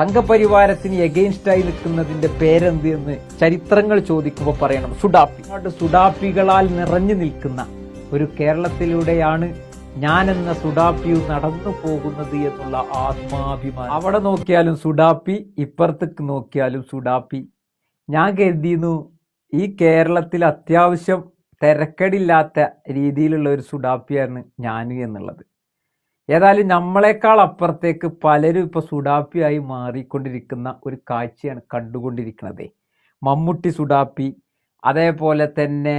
സംഘപരിവാരത്തിന് എഗെയിൻസ്റ്റായി നിൽക്കുന്നതിന്റെ പേരെന്ത് എന്ന് ചരിത്രങ്ങൾ ചോദിക്കുമ്പോൾ പറയണം. സുഡാപ്പി. സുഡാപ്പികളാൽ നിറഞ്ഞു നിൽക്കുന്ന ഒരു കേരളത്തിലൂടെയാണ് ഞാൻ എന്ന സുഡാപ്പിയു നടന്നു പോകുന്നത് എന്നുള്ള ആത്മാഭിമാനം. അവിടെ നോക്കിയാലും സുഡാപ്പി ഇപ്പുറത്തേക്ക് നോക്കിയാലും സുഡാപ്പി. ഞാൻ കരുതിയിരുന്നു ഈ കേരളത്തിൽ അത്യാവശ്യം തിരക്കടില്ലാത്ത രീതിയിലുള്ള ഒരു സുഡാപ്പിയാണ് ഞാൻ എന്നുള്ളത്. ഏതായാലും നമ്മളെക്കാൾ അപ്പുറത്തേക്ക് പലരും ഇപ്പൊ സുഡാപ്പിയായി മാറിക്കൊണ്ടിരിക്കുന്ന ഒരു കാഴ്ചയാണ് കണ്ടുകൊണ്ടിരിക്കുന്നത്. മമ്മൂട്ടി സുഡാപ്പി അതേപോലെ തന്നെ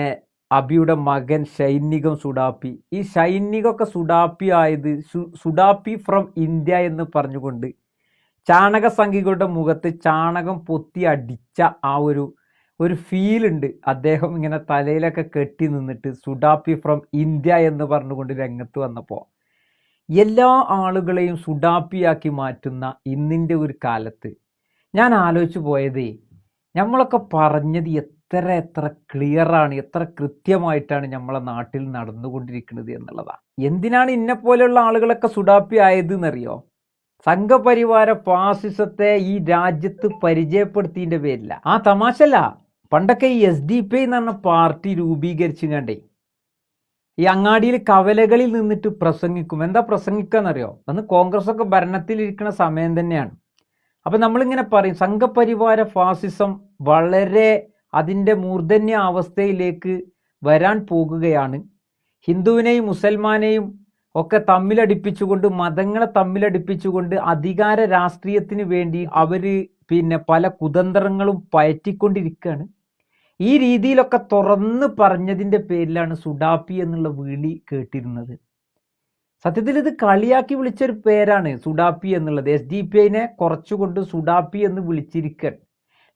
അബിയുടെ മകൻ ഷൈനികം സുഡാപ്പി. ഈ ഷൈനികൊക്കെ സുഡാപ്പി ആയത് സുഡാപ്പി ഫ്രം ഇന്ത്യ എന്ന് പറഞ്ഞുകൊണ്ട് ചാണക സംഘികളുടെ മുഖത്ത് ചാണകം പൊത്തി അടിച്ച ആ ഒരു ഒരു ഫീൽ ഉണ്ട്. അദ്ദേഹം ഇങ്ങനെ തലയിലൊക്കെ കെട്ടി നിന്നിട്ട് സുഡാപ്പി ഫ്രം ഇന്ത്യ എന്ന് പറഞ്ഞുകൊണ്ട് രംഗത്ത് വന്നപ്പോൾ എല്ലാ ആളുകളെയും സുഡാപ്പിയാക്കി മാറ്റുന്ന ഇന്നിന്റെ ഒരു കാലത്ത് ഞാൻ ആലോചിച്ചു പോയതേ നമ്മളൊക്കെ പറഞ്ഞത് എത്ര എത്ര ക്ലിയറാണ് എത്ര കൃത്യമായിട്ടാണ് നമ്മളെ നാട്ടിൽ നടന്നുകൊണ്ടിരിക്കുന്നത് എന്നുള്ളതാണ് എന്തിനാണ് ഇന്നെ പോലെയുള്ള ആളുകളൊക്കെ സുഡാപ്പി ആയത് എന്നറിയോ സംഘപരിവാര ഫാസിസത്തെ ഈ രാജ്യത്ത് പരിചയപ്പെടുത്തിന്റെ പേരില്ല ആ തമാശല്ല. പണ്ടൊക്കെ ഈ എസ് ഡി പി എന്ന് പറഞ്ഞ പാർട്ടി രൂപീകരിച്ചു കണ്ടേ ഈ അങ്ങാടിയിൽ കവലകളിൽ നിന്നിട്ട് പ്രസംഗിക്കും. എന്താ പ്രസംഗിക്കുക എന്നറിയോ അന്ന് കോൺഗ്രസ് ഒക്കെ ഭരണത്തിലിരിക്കുന്ന സമയം തന്നെയാണ്. അപ്പൊ നമ്മളിങ്ങനെ പറയും സംഘപരിവാര ഫാസിസം വളരെ അതിന്റെ മൂർധന്യ അവസ്ഥയിലേക്ക് വരാൻ പോകുകയാണ്. ഹിന്ദുവിനെയും മുസൽമാനെയും ഒക്കെ തമ്മിലടിപ്പിച്ചുകൊണ്ട് മതങ്ങളെ തമ്മിലടിപ്പിച്ചുകൊണ്ട് അധികാര രാഷ്ട്രീയത്തിന് വേണ്ടി അവർ പിന്നെ പല കുതന്ത്രങ്ങളും പയറ്റിക്കൊണ്ടിരിക്കുകയാണ്. ഈ രീതിയിലൊക്കെ തുറന്ന് പറഞ്ഞതിന്റെ പേരിലാണ് സുഡാപ്പി എന്നുള്ള വിളി കേട്ടിരുന്നത്. സത്യത്തിൽ ഇത് കളിയാക്കി വിളിച്ചൊരു പേരാണ് സുഡാപ്പി എന്നുള്ളത്. എസ് ഡി പി ഐനെ കുറച്ചുകൊണ്ട് സുഡാപ്പി എന്ന് വിളിച്ചിരിക്കൻ.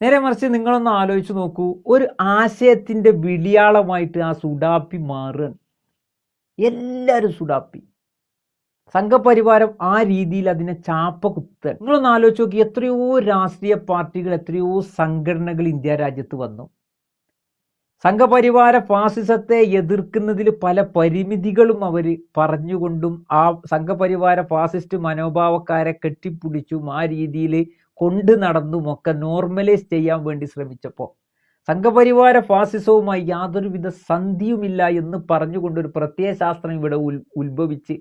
നേരെ മറിച്ച് നിങ്ങളൊന്ന് ആലോചിച്ച് നോക്കൂ. ഒരു ആശയത്തിന്റെ വിളിയാളമായിട്ട് ആ സുഡാപ്പി മാറുകയാണ്. എല്ലാവരും സുഡാപ്പി. സംഘപരിവാരം ആ രീതിയിൽ അതിനെ ചാപ്പ കുത്താൻ നിങ്ങളൊന്ന് ആലോചിച്ച് നോക്കി എത്രയോ രാഷ്ട്രീയ പാർട്ടികൾ എത്രയോ സംഘടനകൾ ഇന്ത്യ രാജ്യത്ത് വന്നു. സംഘപരിവാര ഫാസിസത്തെ എതിർക്കുന്നതിൽ പല പരിമിതികളും അവർ പറഞ്ഞുകൊണ്ടും ആ സംഘപരിവാര ഫാസിസ്റ്റ് മനോഭാവക്കാരെ കെട്ടിപ്പിടിച്ചും ആ രീതിയിൽ കൊണ്ട് നടന്നും ഒക്കെ നോർമലൈസ് ചെയ്യാൻ വേണ്ടി ശ്രമിച്ചപ്പോൾ സംഘപരിവാര ഫാസിസവുമായി യാതൊരുവിധ സന്ധിയുമില്ല എന്ന് പറഞ്ഞുകൊണ്ടൊരു പ്രത്യയശാസ്ത്രം ഇവിടെ ഉൽ ഉത്ഭവിച്ച്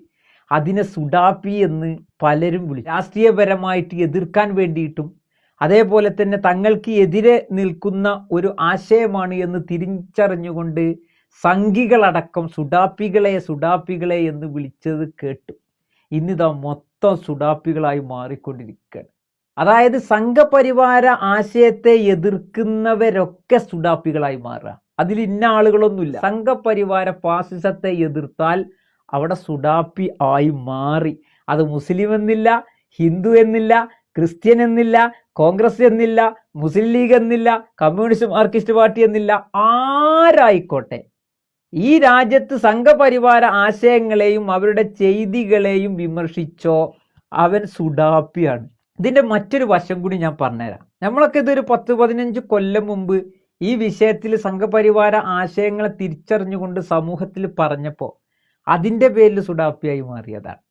അതിനെ സുഡാപ്പി എന്ന് പലരും വിളിച്ചു. രാഷ്ട്രീയപരമായിട്ട് എതിർക്കാൻ വേണ്ടിയിട്ടും അതേപോലെ തന്നെ തങ്ങൾക്ക് എതിരെ നിൽക്കുന്ന ഒരു ആശയമാണ് എന്ന് തിരിച്ചറിഞ്ഞുകൊണ്ട് സംഘികളടക്കം സുഡാപ്പികളെ സുഡാപ്പികളെ എന്ന് വിളിച്ചത് കേട്ടു. ഇന്നിതാ മൊത്തം സുഡാപ്പികളായി മാറിക്കൊണ്ടിരിക്കുകയാണ്. അതായത് സംഘപരിവാര ആശയത്തെ എതിർക്കുന്നവരൊക്കെ സുഡാപ്പികളായി മാറുക. അതിൽ ഇന്ന ആളുകളൊന്നുമില്ല. സംഘപരിവാര ഫാസിസത്തെ എതിർത്താൽ അവിടെ സുഡാപ്പി ആയി മാറി. അത് മുസ്ലിം എന്നില്ല ഹിന്ദു എന്നില്ല ക്രിസ്ത്യൻ എന്നില്ല കോൺഗ്രസ് എന്നില്ല മുസ്ലിം ലീഗ് എന്നില്ല കമ്മ്യൂണിസ്റ്റ് മാർക്സിസ്റ്റ് പാർട്ടി എന്നില്ല ആരായിക്കോട്ടെ? ഈ രാജ്യത്ത് സംഘപരിവാര ആശയങ്ങളെയും അവരുടെ ചെയ്തികളെയും വിമർശിച്ചോ അവൻ സുഡാപ്പിയാണ്. ഇതിന്റെ മറ്റൊരു വശം കൂടി ഞാൻ പറഞ്ഞുതരാം. നമ്മളൊക്കെ ഇതൊരു പത്ത് പതിനഞ്ച് കൊല്ലം മുമ്പ് ഈ വിഷയത്തിൽ സംഘപരിവാര ആശയങ്ങളെ തിരിച്ചറിഞ്ഞുകൊണ്ട് സമൂഹത്തിൽ പറഞ്ഞപ്പോൾ അതിന്റെ പേരിൽ സുഡാപ്പിയായി മാറിയതാണ്.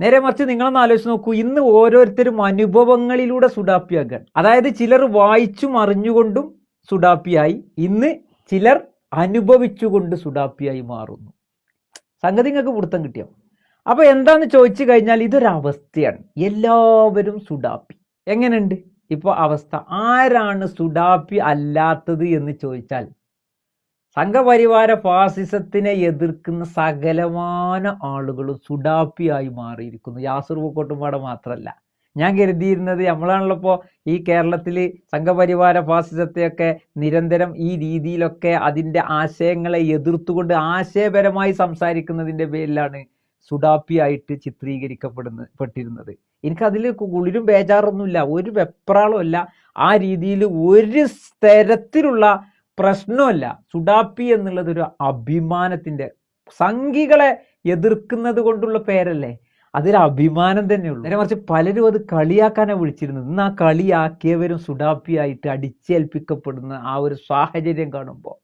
നേരെ മറിച്ച് നിങ്ങളൊന്ന് ആലോചിച്ച് നോക്കൂ. ഇന്ന് ഓരോരുത്തരും അനുഭവങ്ങളിലൂടെ സുഡാപ്പിയാക്കുക അതായത് ചിലർ വായിച്ചും അറിഞ്ഞുകൊണ്ടും സുഡാപ്പിയായി. ഇന്ന് ചിലർ അനുഭവിച്ചുകൊണ്ട് സുഡാപ്പിയായി മാറുന്നു. സംഗതി നിങ്ങൾക്ക് പിടുത്തം കിട്ടിയോ? അപ്പൊ എന്താന്ന് ചോദിച്ചു കഴിഞ്ഞാൽ ഇതൊരവസ്ഥയാണ്. എല്ലാവരും സുഡാപ്പി. എങ്ങനെയുണ്ട്? ഇപ്പൊ അവസ്ഥ. ആരാണ് സുഡാപ്പി അല്ലാത്തത് എന്ന് ചോദിച്ചാൽ സംഘപരിവാര ഫാസിസത്തിനെ എതിർക്കുന്ന സകലമാന ആളുകളും സുഡാപ്പിയായി മാറിയിരിക്കുന്നു. യാസർ പൂക്കോട്ടുംപാട മാത്രമല്ല ഞാൻ കരുതിയിരുന്നത് നമ്മളാണല്ലോ ഈ കേരളത്തിൽ സംഘപരിവാര ഫാസിസത്തെയൊക്കെ നിരന്തരം ഈ രീതിയിലൊക്കെ അതിന്റെ ആശയങ്ങളെ എതിർത്തുകൊണ്ട് ആശയപരമായി സംസാരിക്കുന്നതിന്റെ പേരിലാണ് സുഡാപ്പിയായിട്ട് ചിത്രീകരിക്കപ്പെടുന്ന പെട്ടിരുന്നത്. എനിക്കതിൽ കുളിരും ബേജാറൊന്നുമില്ല. ഒരു വെപ്രാളമല്ല ആ രീതിയിൽ ഒരു തരത്തിലുള്ള പ്രശ്നമല്ല. സുഡാപ്പി എന്നുള്ളത് ഒരു അഭിമാനത്തിന്റെ സംഘികളെ എതിർക്കുന്നത് കൊണ്ടുള്ള പേരല്ലേ? അതൊരു അഭിമാനം തന്നെയുള്ളൂ നേരെ മറിച്ച് പലരും അത് കളിയാക്കാനാണ് വിളിച്ചിരുന്നത്. ഇന്ന് ആ കളിയാക്കിയവരും സുഡാപ്പിയായിട്ട് അടിച്ചേൽപ്പിക്കപ്പെടുന്ന ആ ഒരു സാഹചര്യം കാണുമ്പോൾ.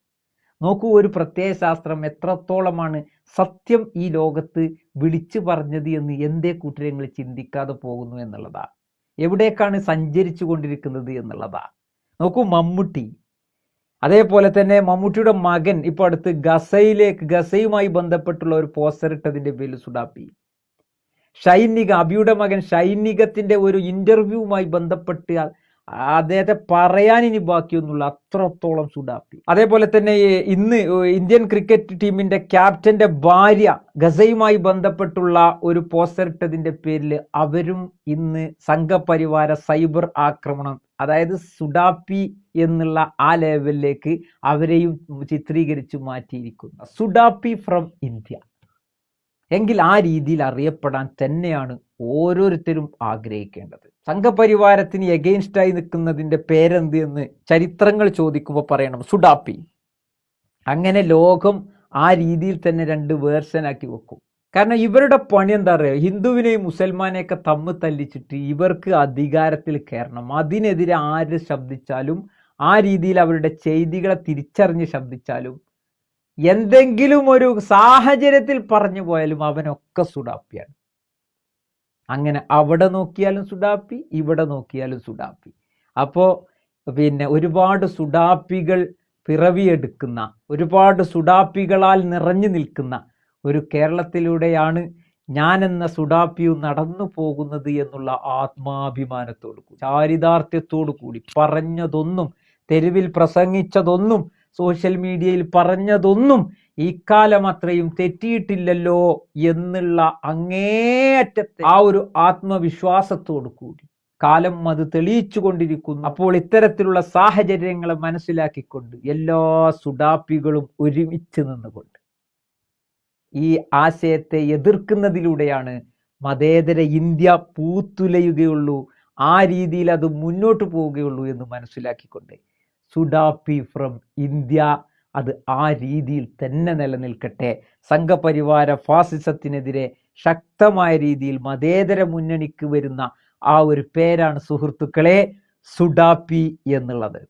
നോക്കൂ ഒരു പ്രത്യയശാസ്ത്രം എത്രത്തോളമാണ് സത്യം ഈ ലോകത്ത് വിളിച്ചു പറഞ്ഞത് എന്ന് എന്തേ കൂട്ടരങ്ങൾ ചിന്തിക്കാതെ പോകുന്നു എന്നുള്ളതാണ് എവിടേക്കാണ് സഞ്ചരിച്ചു കൊണ്ടിരിക്കുന്നത് എന്നുള്ളതാ. നോക്കൂ മമ്മൂട്ടി. അതേപോലെ തന്നെ മമ്മൂട്ടിയുടെ മകൻ ഇപ്പോൾ അടുത്ത് ഗസയിലേക്ക് ഗസയുമായി ബന്ധപ്പെട്ടുള്ള ഒരു പോസ്റ്റർ ഇട്ടതിന്റെ പേരിൽ സുഡാപ്പി. ഷൈനിക അബിയുടെ മകൻ ഷൈനികത്തിന്റെ ഒരു ഇന്റർവ്യൂവുമായി ബന്ധപ്പെട്ട് അദ്ദേഹത്തെ പറയാൻ ഇനി ബാക്കിയൊന്നുമില്ല. അത്രത്തോളം സുഡാപ്പി. അതേപോലെ തന്നെ ഇന്ന് ഇന്ത്യൻ ക്രിക്കറ്റ് ടീമിന്റെ ക്യാപ്റ്റന്റെ ഭാര്യ ഗസയുമായി ബന്ധപ്പെട്ടുള്ള ഒരു പോസ്റ്റർ ഇട്ടതിന്റെ പേരിൽ അവരും ഇന്ന് സംഘപരിവാര സൈബർ ആക്രമണം അതായത് സുഡാപ്പി എന്നുള്ള ആ ലെവലിലേക്ക് അവരെയും ചിത്രീകരിച്ചു മാറ്റിയിരിക്കുന്നു. സുഡാപ്പി ഫ്രം ഇന്ത്യ. എങ്കിൽ ആ രീതിയിൽ അറിയപ്പെടാൻ തന്നെയാണ് ഓരോരുത്തരും ആഗ്രഹിക്കേണ്ടത്. സംഘപരിവാരത്തിന് എഗെയിൻസ്റ്റായി നിൽക്കുന്നതിന്റെ പേരെന്ത് എന്ന് ചരിത്രങ്ങൾ ചോദിക്കുമ്പോൾ പറയണം. സുഡാപ്പി. അങ്ങനെ ലോകം ആ രീതിയിൽ തന്നെ രണ്ട് വേർഷനാക്കി വെക്കും. കാരണം ഇവരുടെ പണി എന്താ പറയുക ഹിന്ദുവിനെയും മുസൽമാനെയൊക്കെ തമ്മിൽ തല്ലിച്ചിട്ട് ഇവർക്ക് അധികാരത്തിൽ കയറണം. അതിനെതിരെ ആര് ശബ്ദിച്ചാലും ആ രീതിയിൽ അവരുടെ ചെയ്തികളെ തിരിച്ചറിഞ്ഞ് ശബ്ദിച്ചാലും എന്തെങ്കിലും ഒരു സാഹചര്യത്തിൽ പറഞ്ഞു പോയാലും അവനൊക്കെ സുഡാപ്പിയാണ്. അങ്ങനെ അവിടെ നോക്കിയാലും സുഡാപ്പി ഇവിടെ നോക്കിയാലും സുഡാപ്പി. അപ്പോ പിന്നെ ഒരുപാട് സുഡാപ്പികൾ പിറവിയെടുക്കുന്ന ഒരുപാട് സുഡാപ്പികളാൽ നിറഞ്ഞു നിൽക്കുന്ന ഒരു കേരളത്തിലൂടെയാണ് ഞാൻ എന്ന സുഡാപ്പിയു നടന്നു പോകുന്നത് എന്നുള്ള ആത്മാഭിമാനത്തോടു കൂടി ചാരിതാർത്ഥ്യത്തോടു കൂടി പറഞ്ഞതൊന്നും തെരുവിൽ പ്രസംഗിച്ചതൊന്നും സോഷ്യൽ മീഡിയയിൽ പറഞ്ഞതൊന്നും ഇക്കാലം അത്രയും തെറ്റിയിട്ടില്ലല്ലോ എന്നുള്ള അങ്ങേയറ്റത്തെ ആ ഒരു ആത്മവിശ്വാസത്തോടു കൂടി കാലം അത് തെളിയിച്ചു കൊണ്ടിരിക്കുന്നു അപ്പോൾ ഇത്തരത്തിലുള്ള സാഹചര്യങ്ങളെ മനസ്സിലാക്കിക്കൊണ്ട് എല്ലാ സുഡാപ്പികളും ഒരുമിച്ച് നിന്നുകൊണ്ട് ഈ ആശയത്തെ എതിർക്കുന്നതിലൂടെയാണ് മതേതര ഇന്ത്യ പൂത്തുലയുകയുള്ളൂ. ആ രീതിയിൽ അത് മുന്നോട്ട് പോവുകയുള്ളൂ എന്ന് മനസ്സിലാക്കിക്കൊണ്ട് സുഡാപ്പി ഫ്രം ഇന്ത്യ അത് ആ രീതിയിൽ തന്നെ നിലനിൽക്കട്ടെ. സംഘപരിവാര ഫാസിസത്തിനെതിരെ ശക്തമായ രീതിയിൽ മതേതര മുന്നണിക്ക് വരുന്ന ആ ഒരു പേരാണ് സുഹൃത്തുക്കളെ സുഡാപ്പി എന്നുള്ളത്.